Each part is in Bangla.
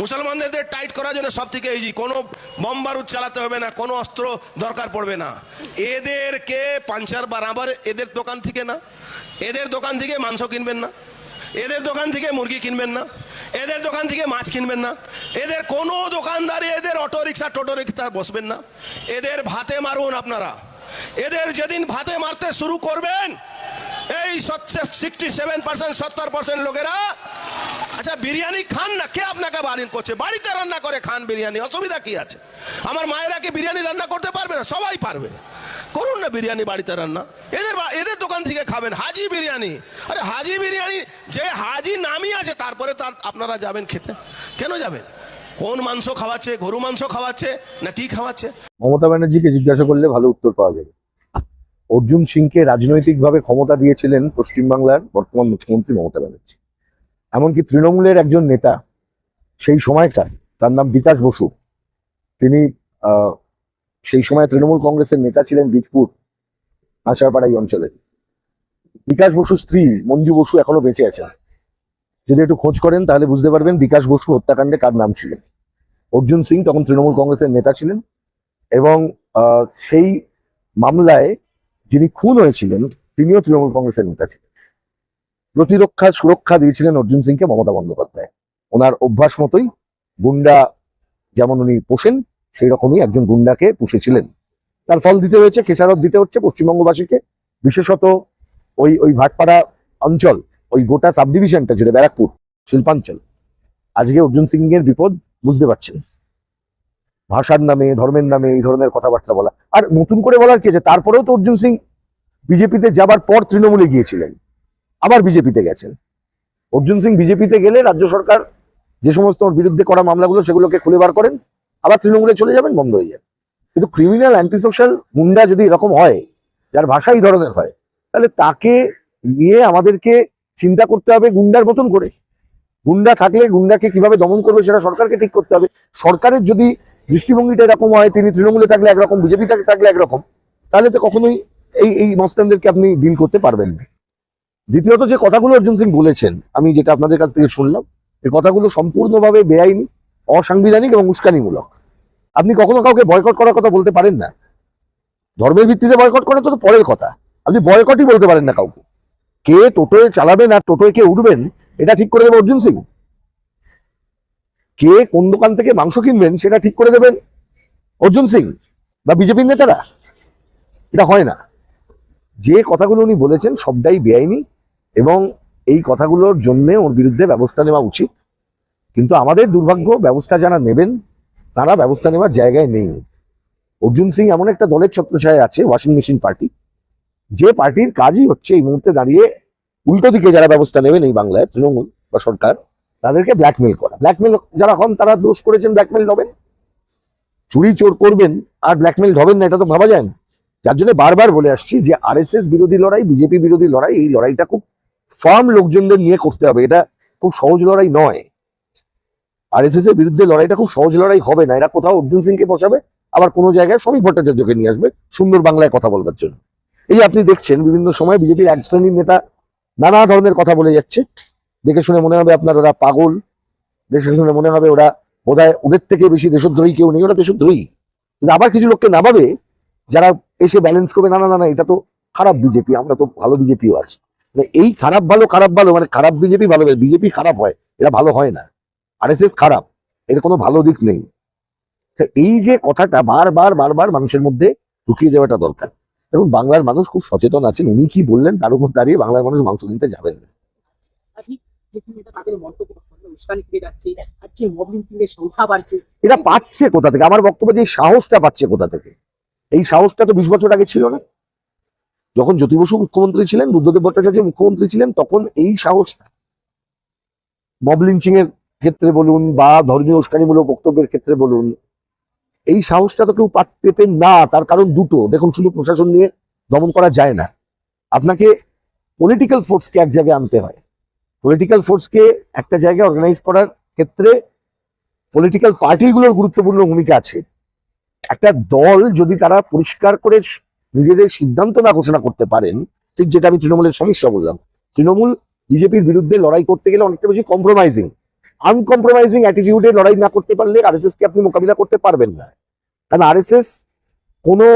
মুসলমানদের টাইট করার জন্য সব থেকে ইজি কোনো বম বারুদ চালাতে হবে না, কোনো অস্ত্র দরকার পড়বে না। এদেরকে পাঞ্চার বারাবার, এদের দোকান থেকে না। এদের দোকান থেকে মাংস কিনবেন না। এদের দোকান থেকে মুরগি কিনবেন না। এদের দোকান থেকে মাছ কিনবেন না। এদের কোনো দোকানদারি, এদের অটো রিক্সা টোটো রিক্সা বসবেন না। এদের ভাতে মারুন আপনারা। এদের যেদিন ভাতে মারতে শুরু করবেন, এই সিক্সটি সেভেন পার্সেন্ট সত্তর পার্সেন্ট লোকেরা আচ্ছা বিরিয়ানি খান না, কে আপনাকে বাড়ি করছে? বাড়িতে রান্না করে খান বিরিয়ানি, অসুবিধা কি আছে? আমার মায়েরা কি বিরিয়ানি রান্না করতে পারবে না? সবাই পারবে। করুন না বিরিয়ানি বাড়িতে রান্না। এদের এদের দোকান থেকে খাবেন হাজি বিরিয়ানি। আরে, হাজি বিরিয়ানি, যে হাজি নামই আছে, তারপরে তার আপনারা যাবেন খেতে। কেন যাবেন? কোন মাংস খাওয়াচ্ছে, গরু মাংস খাওয়াচ্ছে, না কি খাওয়াচ্ছে? মমতা ব্যানার্জিকে জিজ্ঞাসা করলে ভালো উত্তর পাওয়া যাবে। অর্জুন সিংকে রাজনৈতিকভাবে ক্ষমতা দিয়েছিলেন পশ্চিমবাংলার বর্তমান মুখ্যমন্ত্রী মমতা ব্যানার্জি। এমনকি তৃণমূলের একজন নেতা সেই সময়কার, তার নাম বিকাশ বসু, তিনি সেই সময় তৃণমূল কংগ্রেসের নেতা ছিলেন বীজপুর আচারপাড়া এই অঞ্চলে। বিকাশ বসুর স্ত্রী মঞ্জু বসু এখনও বেঁচে আছেন। যদি একটু খোঁজ করেন তাহলে বুঝতে পারবেন বিকাশ বসু হত্যাকাণ্ডে কার নাম ছিল অর্জুন সিং তখন তৃণমূল কংগ্রেসের নেতা ছিলেন এবং সেই মামলায় যিনি খুন হয়েছিলেন তিনিও তৃণমূল কংগ্রেসের নেতা ছিলেন। প্রতিরক্ষা সুরক্ষা দিয়েছিলেন অর্জুন সিংকে মমতা বন্দ্যোপাধ্যায়। ওনার অভ্যাস মতোই গুন্ডা যেমন উনি পোষেন সেই রকমই একজন গুন্ডাকে পুষেছিলেন। তার ফল দিতে হয়েছে, খেসারত দিতে হচ্ছে পশ্চিমবঙ্গবাসীকে। বিশেষত ওই ওই ভাটপাড়া অঞ্চল, ওই গোটা সাব ডিভিশনটা জুড়ে, ব্যারাকপুর, শিল্পাঞ্চল। আজকে অর্জুন সিং এর বিপদ বুঝতে পারছেন। ভাষার নামে, ধর্মের নামে এই ধরনের কথাবার্তা বলা। আর নতুন করে বলার কি আছে? তারপরেও তো অর্জুন সিং বিজেপিতে যাবার পর তৃণমূলে গিয়েছিলেন। আবার বিজেপিতে গেছেন। অর্জুন সিং বিজেপিতে গেলে রাজ্য সরকার যে সমস্ত ওর বিরুদ্ধে করা মামলাগুলো সেগুলোকে খুলে বার করেন, আবার তৃণমূলে চলে যাবেন, বন্ধ হয়ে যাবে। কিন্তু ক্রিমিনাল অ্যান্টিসোশ্যাল গুন্ডা যদি এরকম হয়, যার ভাষা এই ধরনের হয়, তাহলে তাকে নিয়ে আমাদেরকে চিন্তা করতে হবে গুন্ডার মতন করে। গুন্ডা থাকলে গুন্ডাকে কীভাবে দমন করবে সেটা সরকারকে ঠিক করতে হবে। সরকারের যদি দৃষ্টিভঙ্গিটা এরকম হয়, তিনি তৃণমূলে থাকলে একরকম, বিজেপি থাকলে একরকম, তাহলে তো কখনোই এই এই মস্তানদেরকে আপনি ডিল করতে পারবেন না। দ্বিতীয়ত যে কথাগুলো অর্জুন সিং বলেছেন, আমি যেটা আপনাদের কাছ থেকে শুনলাম এই কথাগুলো সম্পূর্ণভাবে বেআইনি, অসাংবিধানিক এবং উস্কানিমূলক। আপনি কখনো কাউকে বয়কট করার কথা বলতে পারেন না? ধর্মের ভিত্তিতে বয়কট করা তো পরের কথা। আপনি বয়কটই বলতে পারেন না কাউকে। কে টোটোয় চালাবেন আর টোটোয় কে উঠবেন, এটা ঠিক করে দেবে অর্জুন সিং। কে কোন দোকান থেকে মাংস কিনবেন, সেটা ঠিক করে দেবেন অর্জুন সিং বা বিজেপির নেতারা? এটা হয় না। যে কথাগুলো উনি বলেছেন, সবটাই বেআইনি এবং এই কথাগুলোর জন্য ওর বিরুদ্ধে ব্যবস্থা নেওয়া উচিত। কিন্তু আমাদের দুর্ভাগ্য, ব্যবস্থা যারা নেবেন, তারা ব্যবস্থা নেওয়ার জায়গায় নেই। অর্জুন সিং এমন একটা দলের ছত্রছায় আছে ওয়াশিং মেশিন পার্টি যে পার্টির কাজই হচ্ছে এই মুহূর্তে দাঁড়িয়ে উল্টো দিকে যারা ব্যবস্থা নেবেন এই বাংলায়, তৃণমূল বা সরকার, তাদেরকে ব্ল্যাকমেল করা। ব্ল্যাকমেল যারা হন, তারা দোষ করেছেন ব্ল্যাকমেল হবেন। চুরি চোর করবেন, আর ব্ল্যাকমেল হবেন না, এটা তো ভাবা যায় না। যার জন্য বারবার বলে আসছি যে আরএসএস বিরোধী লড়াই বিজেপি বিরোধী লড়াই, এই লড়াইটা খুব ফার্ম লোকজনদের নিয়ে করতে হবে। এটা খুব সহজ লড়াই নয়। আরএসএস এর বিরুদ্ধে লড়াইটা খুব সহজ লড়াই হবে না। এরা কোথাও অর্জুন সিংকে বসাবে, আবার কোনো জায়গায় শ্রমিক ভট্টাচার্যকে নিয়ে আসবে সুন্দর বাংলায় কথা বলবার জন্য। এই যে আপনি দেখছেন, বিভিন্ন সময় বিজেপির এক শ্রেণির নেতা নানা ধরনের কথা বলে যাচ্ছে। দেখে শুনে মনে হবে আপনার ওরা পাগল। দেখে শুনে মনে হবে ওরা বোধহয় ওদের থেকে বেশি দেশদ্রোহী কেউ নেই, ওরা দেশদ্রোহী। কিন্তু আবার কিছু লোককে নামাবে, যারা এসে ব্যালেন্স করবে না না না, এটা তো খারাপ বিজেপি, আমরা তো ভালো বিজেপিও আছে। এই খারাপ ভালো খারাপ ভালো মানে খারাপ বিজেপি ভালো বিজেপি খারাপ হয় এটা ভালো হয় না। আরএসএস খারাপ এর কোনো ভালো দিক নেই। এই যে কথাটা বারবার বারবার মানুষের মধ্যে ঢুকিয়ে দেওয়াটা দরকার। দেখুন বাংলার মানুষ খুব সচেতন আছেন উনি কি বললেন তার উপর দাঁড়িয়ে বাংলার মানুষ মাংস কিনতে যাবেন না। এটা পাচ্ছে কোথা থেকে? আমার বক্তব্য যে সাহসটা পাচ্ছে কোথা থেকে? এই সাহসটা তো বিশ বছর আগে ছিল না। যখন জ্যোতি বসু মুখ্যমন্ত্রী ছিলেন বুদ্ধদেব ভট্টাচার্য মুখ্যমন্ত্রী ছিলেন, তখন এই সাহসটা মব এর ক্ষেত্রে বলুন বা ধর্মীয় উস্কানিমূলক বক্তব্যের ক্ষেত্রে বলুন, এই সাহসটা তো কেউ পাত- পেতেন না, তার কারণ দুটো। দেখুন, শুধু প্রশাসন নিয়ে দমন করা যায় না। আপনাকে পলিটিক্যাল ফোর্সকে এক জায়গায় আনতে হয়। পলিটিক্যাল ফোর্সকে একটা জায়গায় অর্গানাইজ করার ক্ষেত্রে পলিটিক্যাল পার্টিগুলোর গুরুত্বপূর্ণ ভূমিকা আছে। একটা দল যদি তারা পরিষ্কার করে নিজেদের সিদ্ধান্ত না ঘোষণা করতে পারেন, ঠিক যেটা আমি তৃণমূলের সমস্যা বললাম। তৃণমূল বিজেপির বিরুদ্ধে লড়াই করতে গেলে অনেকটা বেশি কম্প্রোমাইজিং আনকম্প্রোমাইজিং অ্যাটিটিউডে লড়াই না করতে পারলে আরএসএস কে আপনি মোকাবিলা করতে পারবেন না। কারণ আরএসএস কোনো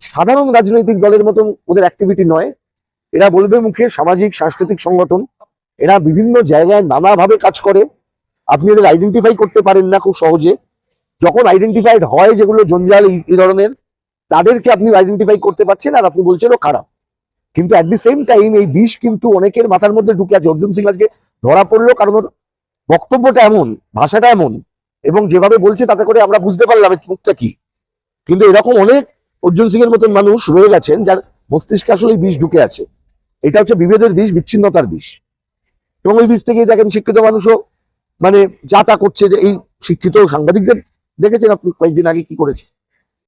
সাধারণ রাজনৈতিক দলের মতন ওদের অ্যাক্টিভিটি নয়। এরা বলবে মুখে সামাজিক, সাংস্কৃতিক সংগঠন। এরা বিভিন্ন জায়গায় নানাভাবে কাজ করে। আপনি এদের আইডেন্টিফাই করতে পারেন না খুব সহজে। যখন আইডেন্টিফাইড হয় যেগুলো জঞ্জাল এই ধরনের তাদেরকে আপনি আইডেন্টিফাই করতে পারছেন আর আপনি বলছেন ও খারাপ। কিন্তু অ্যাট দি সেম টাইম এই বিষ কিন্তু অনেকের মাথার মধ্যে ঢুকে আছে। অর্জুন সিং আজকে ধরা পড়ল কারণ ওর বক্তব্যটা এমন, ভাষাটা এমন এবং যেভাবে বলছে তাতে করে আমরা বুঝতে পারলাম মুখটা কি। কিন্তু এরকম অনেক অর্জুন সিং এর মতন মানুষ রয়ে গেছেন যার মস্তিষ্কে আসলে বিষ ঢুকে আছে। এটা হচ্ছে বিভেদের বিষ, বিচ্ছিন্নতার বিষ। এবং ওই বিষ থেকেই দেখেন শিক্ষিত মানুষও মানে যা তা করছে যে এই শিক্ষিত সাংবাদিকদের দেখেছেন আপনি কয়েকদিন আগে কি করেছে?